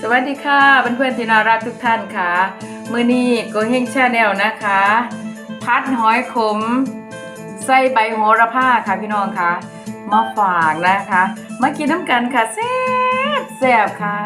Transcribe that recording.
สวัสดีค่ะเพื่อนๆที่น่ารักทุกท่านค่ะมือนี้โกเฮงชาแนลนะคะ พัดหอยขมใส่ใบโหระพาค่ะพี่น้องค่ะมาฝากนะคะ มากินน้ำกันค่ะแซ่บแซ่บค่ะ